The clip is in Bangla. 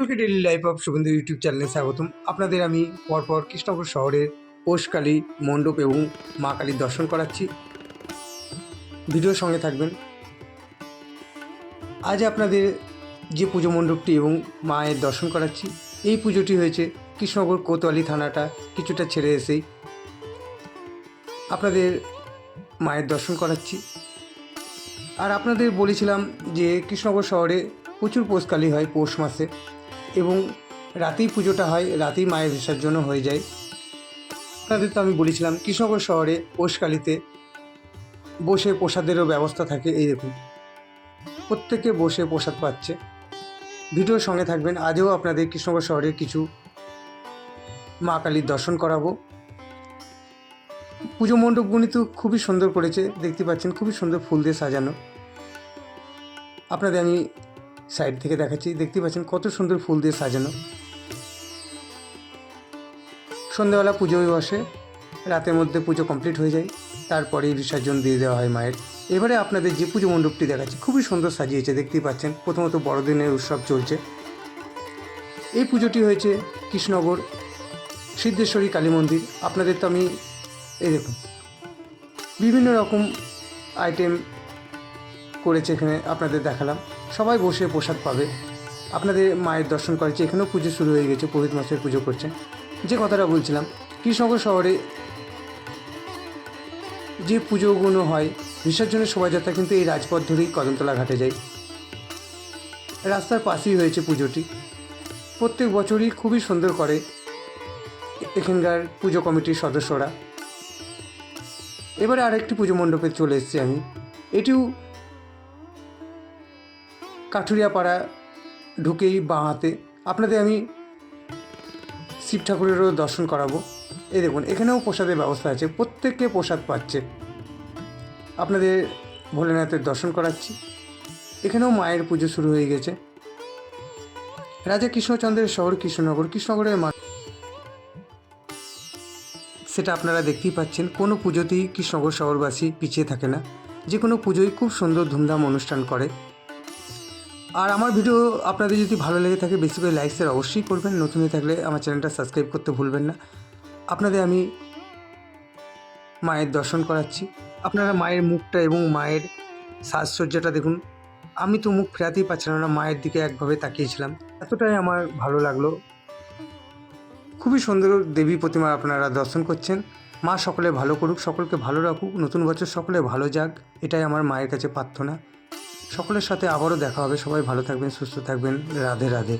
সকলকে daily life of Shuvendu YouTube চ্যানেলে স্বাগতম। আপনাদের আমি পরপর কৃষ্ণনগর শহরের পোষকালী মণ্ডপ এবং মা কালীর দর্শন করাচ্ছি। ভিডিওর সঙ্গে থাকবেন। আজ আপনাদের যে পুজো মণ্ডপটি এবং মায়ের দর্শন করাচ্ছি, এই পুজোটি হয়েছে কৃষ্ণনগর কোতোয়ালি থানাটা কিছুটা ছেড়ে এসেই। আপনাদের মায়ের দর্শন করাচ্ছি। আর আপনাদের বলেছিলাম যে কৃষ্ণনগর শহরে প্রচুর পোষকালী হয়, পৌষ মাসে। এবং রাতেই পুজোটা হয়, রাতেই মায়ের বিসর্জন হয়ে যায়। আপনাদের তো আমি বলেছিলাম কৃষ্ণনগর শহরে পৌষকালীতে বসে প্রসাদেরও ব্যবস্থা থাকে এই দেখুন প্রত্যেকে বসে প্রসাদ পাচ্ছে। ভিডিওর সঙ্গে থাকবেন, আজও আপনাদের কৃষ্ণনগর শহরের কিছু মা কালীর দর্শন করাবো। পুজো মণ্ডপগুলি তো খুবই সুন্দর করেছে, দেখতে পাচ্ছেন, খুবই সুন্দর ফুল দিয়ে সাজানো। আপনাদের আমি সাইড থেকে দেখাচ্ছি। দেখতে পাচ্ছেন কত সুন্দর ফুল দিয়ে সাজানো। সন্ধ্যেবেলা পুজোয় বসে রাতের মধ্যে পুজো কমপ্লিট হয়ে যায়, তারপরেই বিসর্জন দিয়ে দেওয়া হয় মায়ের। এবারে আপনাদের যে পুজো মণ্ডপটি দেখাচ্ছি, খুবই সুন্দর সাজিয়েছে, দেখতেই পাচ্ছেন, প্রথমত বড়দিনের উৎসব চলছে। এই পুজোটি হয়েছে কৃষ্ণনগর সিদ্ধেশ্বরী কালী মন্দির। আপনাদের তো আমি, এই দেখুন, বিভিন্ন রকম আইটেম করেছে এখানে আপনাদের দেখালাম। সবাই বসে প্রসাদ পাবে। আপনাদের মায়ের দর্শন করেছে এখানেও পুজো শুরু হয়ে গেছে, পুরোহিত মাসের পুজো করছেন। যে কথাটা বলছিলাম, কৃষ্ণনগর শহরে যে পুজোগুলো হয়, বিসর্জনের শোভাযাত্রা কিন্তু এই রাজপথ ধরেই কদমতলা ঘাটে যায়। রাস্তার পাশেই হয়েছে পুজোটি। প্রত্যেক বছরই খুবই সুন্দর করে এখানকার পুজো কমিটির সদস্যরা। এবারে আরেকটি পুজো মণ্ডপে চলে এসেছি আমি। এটিও কাঠুরিয়াপাড়া ঢুকেই বাঁ হাতে। আপনাদের আমি শিব ঠাকুরেরও দর্শন করাবো। এই দেখুন, এখানেও প্রসাদের ব্যবস্থা আছে, প্রত্যেককে প্রসাদ পাচ্ছে। আপনাদের ভোলেনাথের দর্শন করাচ্ছি। এখানেও মায়ের পুজো শুরু হয়ে গেছে। রাজা কৃষ্ণচন্দ্রের শহর কৃষ্ণনগর, কৃষ্ণনগরের মা সেটা আপনারা দেখতেই পাচ্ছেন, কোনো পুজোতেই কৃষ্ণনগর শহরবাসী পিছিয়ে থাকে না। যে কোনো পুজোই খুব সুন্দর ধুমধাম অনুষ্ঠান করে। আর আমার ভিডিও আপনাদের যদি ভালো লেগে থাকে, বেশি করে লাইক শেয়ার অবশ্যই করবেন। নতুন হয়ে থাকলে আমার চ্যানেলটা সাবস্ক্রাইব করতে ভুলবেন না। আপনাদের আমি মায়ের দর্শন করাচ্ছি। আপনারা মায়ের মুখটা এবং মায়ের সাজসজ্জাটা দেখুন। আমি তো মুখ ফেরাতেই পারছিলাম না, মায়ের দিকে একভাবে তাকিয়েছিলাম এতটাই আমার ভালো লাগল। খুবই সুন্দর দেবী প্রতিমা আপনারা দর্শন করছেন। মা সকলে ভালো করুক, সকলকে ভালো রাখুক, নতুন বছর সকলে ভালো যাক, এটাই আমার মায়ের কাছে প্রার্থনা। সকলের সাথে আবারও দেখা হবে। সবাই ভালো থাকবেন সুস্থ থাকবেন। রাধে রাধে।